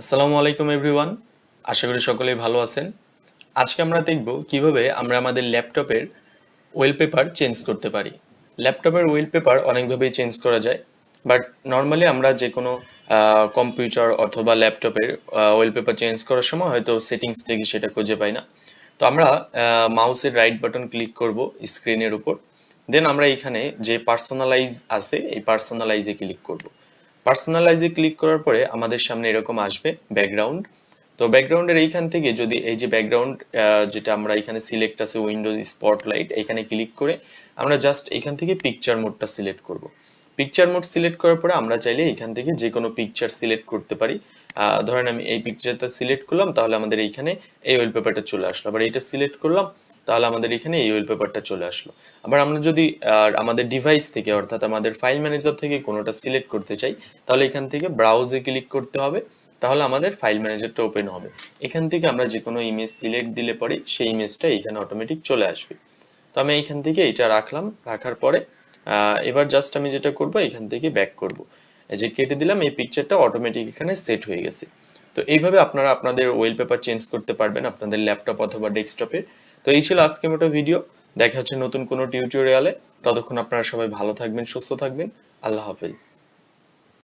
আসসালামু আলাইকুম এভরিওয়ান আশা করি সকলেই ভালো আছেন। আজকে আমরা দেখব কীভাবে আমরা আমাদের ল্যাপটপের ওয়েলপেপার চেঞ্জ করতে পারি। ল্যাপটপের ওয়েলপেপার অনেকভাবেই চেঞ্জ করা যায় বাট নর্মালি আমরা যে কোনো কম্পিউটার অথবা ল্যাপটপের ওয়েলপেপার চেঞ্জ করার সময় হয়তো সেটিংস থেকে সেটা খুঁজে পাই না। তো আমরা মাউসের রাইট বাটন ক্লিক করব স্ক্রিনের উপর। দেন আমরা এখানে যে পার্সোনালাইজ আছে, এই পার্সোনালাইজে ক্লিক করব। পার্সোনালাইজে ক্লিক করার পরে আমাদের সামনে এরকম আসবে ব্যাকগ্রাউন্ড তো ব্যাকগ্রাউন্ডের এইখান থেকে যদি এই যে ব্যাকগ্রাউন্ড যেটা আমরা এখানে সিলেক্ট আছে উইন্ডোজ স্পটলাইট এখানে ক্লিক করে আমরা জাস্ট এখান থেকে পিকচার মোডটা সিলেক্ট করব। পিকচার মোড সিলেক্ট করার পরে আমরা চাইলে এখান থেকে যে কোনো পিকচার সিলেক্ট করতে পারি। ধরেন আমি এই পিকচারটা সিলেক্ট করলাম, তাহলে আমাদের এইখানে এই ওয়েলপেপারটা চলে আসলো। আবার এটা সিলেক্ট করলাম তাহলে আমাদের এখানে এই ওয়েল পেপারটা চলে আসলো। আবার আমরা যদি আমাদের ডিভাইস থেকে, অর্থাৎ আমাদের ফাইল ম্যানেজার থেকে কোনোটা সিলেক্ট করতে চাই, তাহলে এখান থেকে ব্রাউজে ক্লিক করতে হবে, তাহলে আমাদের ফাইল ম্যানেজারটা ওপেন হবে। এখান থেকে আমরা যে কোনো ইমেজ সিলেক্ট দিলে পরে সেই ইমেজটা এখানে অটোমেটিক চলে আসবে। তো আমি এখান থেকে এটা রাখলাম, রাখার পরে এবার জাস্ট আমি যেটা করব, এখান থেকে ব্যাক করব। এই যে কেটে দিলাম, এই পিকচারটা অটোমেটিক এখানে সেট হয়ে গেছে। তো এইভাবে আপনারা আপনাদের ওয়েল পেপার চেঞ্জ করতে পারবেন, আপনাদের ল্যাপটপ অথবা ডেস্কটপের তো এই ছিল আজকে মতো ভিডিও। দেখা হচ্ছে নতুন কোনো টিউটোরিয়ালে ততক্ষণ আপনারা সবাই ভালো থাকবেন, সুস্থ থাকবেন। আল্লাহ হাফেজ।